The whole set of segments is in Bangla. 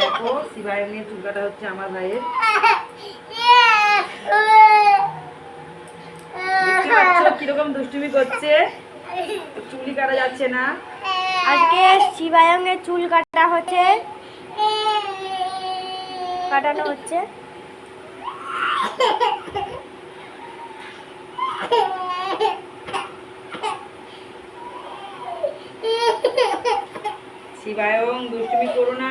দেখো শিবায়নের চুল কাটা হচ্ছে আমার ভাইয়ের। দেখতে দুষ্টুমি করছে? চুলি কাটা যাচ্ছে না। আজকে শিবায়নের চুল কাটা হচ্ছে। কাটানো হচ্ছে। শিবায়ং দুষ্টুমি করো না।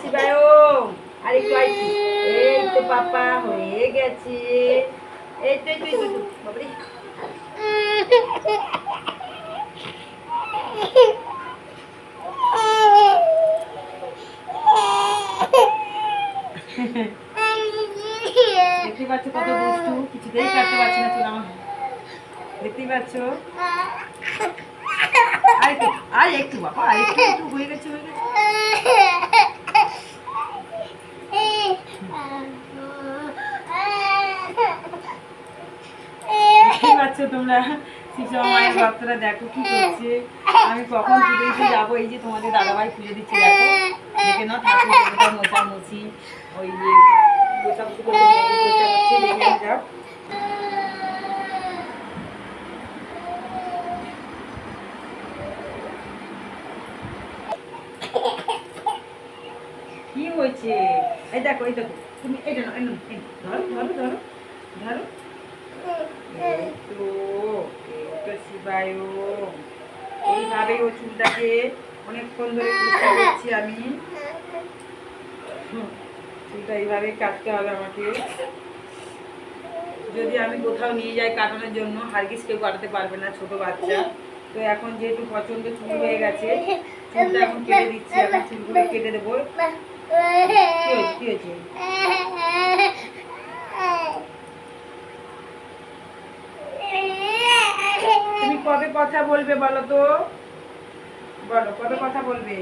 শিবায়ং। আর আরেকটু এই তো পাপা হয়ে গেছে। এই তো এই তো, এই তো, এই তো বাবারে। দেখতে পাচ্ছ কত দুষ্টু কিছুতেই কাটতে পারছি না চুল আমার। দেখতেই পাচ্ছ? দেখো কি করছে। আমি কখন পুজো যাব? এই যে তোমাদের দাদাভাই পুজো দিচ্ছে, দেখো। দেখে নাও, ঠাকুর মোছামুছি। ওই যে বসে হচ্ছে দেখে যাও কি হয়েছে এই দেখো এই দেখো তুমি এটা নাও, ধরো ধরো ধরো ধরো। ও চুলটাকে অনেকক্ষণ ধরে চেষ্টা করছি আমি। চুলটা এইভাবে কাটতে হবে আমাকে। যদি আমি কোথাও নিয়ে যাই কাটানোর জন্য হারগিস কেউ কাটাতে পারবে না ছোট বাচ্চা। তো এখন যেহেতু পছন্দ চুল হয়ে গেছে চুলটা এখন কেটে দিচ্ছি এখন চুলগুলো কেটে দেবো। তুমি কবে কথা বলবে বলো তো? বলো, কবে কথা বলবে?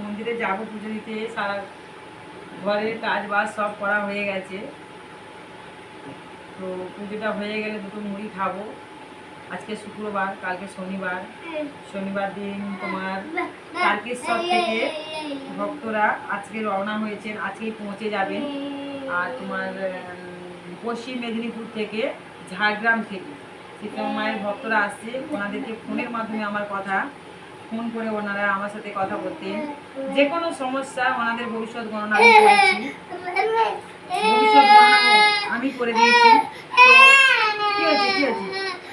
মন্দিরে যাব পুজো দিতে, সারা ঘরের কাজ বাজ সব করা হয়ে গেছে। তো পুজোটা হয়ে গেলে দুটো মুড়ি খাব। আজকে শুক্রবার, কালকে শনিবার। শনিবার দিন তোমার তারকেশ্বর থেকে ভক্তরা আজকে রওনা হয়েছেন, আজকেই পৌঁছে যাবেন। আর তোমার পশ্চিম মেদিনীপুর থেকে ঝাড়গ্রাম থেকে। সীতারাম মায়ের ভক্তরা আসছে, ওনাদেরকে ফোনের মাধ্যমে আমার কথা, ফোন করে ওনারা আমার সাথে কথা বলতেন। যে কোনো সমস্যা ওনাদের ভবিষ্যৎ গণনা করেছি। ভবিষ্যৎ গণনা আমি করে দিয়েছি। তো কি হয়েছে কি হয়েছে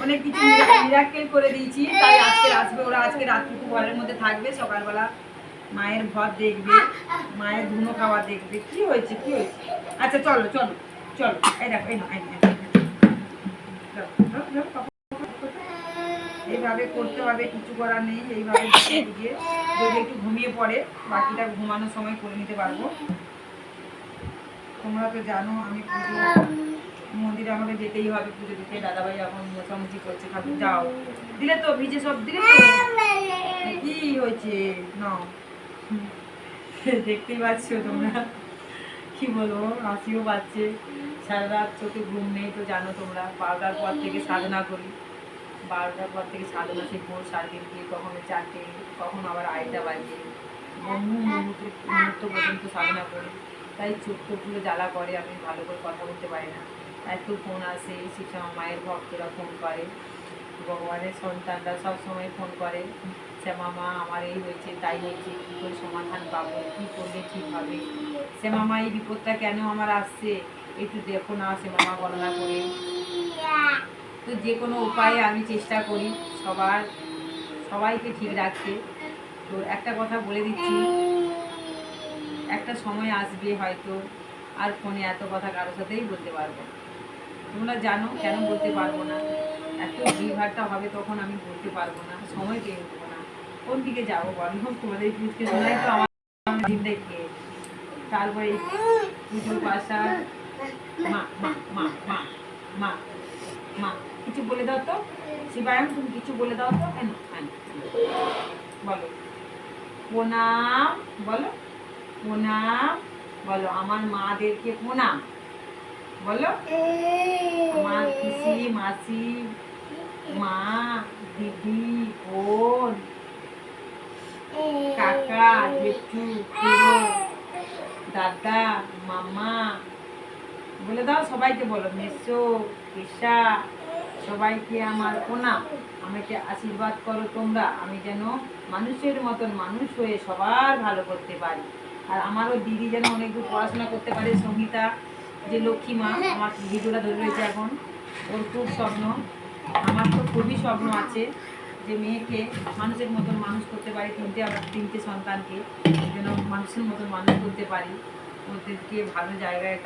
অনেক কিছু মিরাক্কেল করে দিয়েছি। তাই আজকে আসবে ওরা আজকে রাতটুকু ঘরের মধ্যে থাকবে। সকালবেলা মায়ের ঘর দেখবে মায়ের ধুনো খাওয়া দেখবে। কি হয়েছে কি হয়েছে? আচ্ছা চলো চলো চলো। এই দেখো এই নাও, এই এইভাবে করতে হবে কিছু করার নেই। এইভাবে যদি একটু ঘুমিয়ে পড়ে বাকিটা ঘুমানোর সময় করে নিতে পারব। তোমরা তো জানো, আমি পুজো মন্দিরে আমাকে যেতেই হবে, পুজো দিতে। দাদাভাই এখন মোছামুছি করছে, ঠাকুর যাও। দিলে তো ভিজে সব, দিলে তো কি হয়েছে? নাও। দেখতেই পাচ্ছ তোমরা। কি বলব, হাসিও পাচ্ছে। সারা রাত চোখে ঘুম নেই তো জানো তোমরা। বারোটার পর থেকে সাধনা করি। বারোটার পর থেকে সাধনা সেই ভোর সাড়ে তিনটে, কখনো চারটে, কখনো আবার আড়াইটা বাজে। বহু মুহূর্ত মুহূর্ত পর্যন্ত সাধনা করি। তাই চোখ টোকগুলো জ্বালা করে, আমি ভালো করে কথা বলতে পারি না। এত ফোন আসে শিক্ষা মায়ের ভক্তরা ফোন করে, ভগবানের সন্তানরা সব সময় ফোন করে শ্যামা মা আমার এই হয়েছে, তাই হয়েছে, কী করে সমাধান পাবো, কী করলে ঠিক হবে? শ্যামা এই বিপদটা কেন আমার আসছে? একটু দেখো না শ্যামা মা গণনা করে। তো যে কোনো উপায়ে আমি চেষ্টা করি, সবার, সবাইকে ঠিক রাখতে। তো একটা কথা বলে দিচ্ছি। একটা সময় আসবে হয়তো আর ফোনে এত কথা কারোর সাথেই বলতে পারব তোমরা জানো কেন বলতে পারব না? এত ভিড়ভাড়টা হবে তখন আমি বলতে পারব না, সময় পেয়ে উঠবো না। কোন দিকে যাব বলো? তোমাদের পুজকে শোনাই তো আমার দিন দেখে তারপরে পুজোর পাশা মা মা মা মা কিছু বলে দাও তো। শিবায়ন তুমি কিছু বলে দাও তো। কেন কেন? বলো। প্রণাম, বলো। প্রণাম। বলো, আমার মাদেরকে প্রণাম। বলো আমার পিসি, মাসি, মা, দিদি, বোন, কাকা, জেঠু দাদা, মামা, বলে দাও সবাইকে বলো মেসো পেশা সবাইকে আমার প্রণাম। আমাকে আশীর্বাদ করো তোমরা। আমি যেন মানুষের মতন মানুষ হয়ে সবার ভালো করতে পারি। আর আমারও দিদি যেন অনেক দূর পড়াশোনা করতে পারে, সঙ্গীতা, যে লক্ষ্মী মা, আমার ভিডিওটা ধরে রয়েছে এখন, ওর খুব স্বপ্ন। আমার তো খুবই স্বপ্ন আছে যে মেয়েকে মানুষের মতন মানুষ করতে পারি, তিনটে আবার তিনটে সন্তানকে যেন মানুষের মতন মানুষ করতে পারি। ওদেরকে ভালো জায়গায়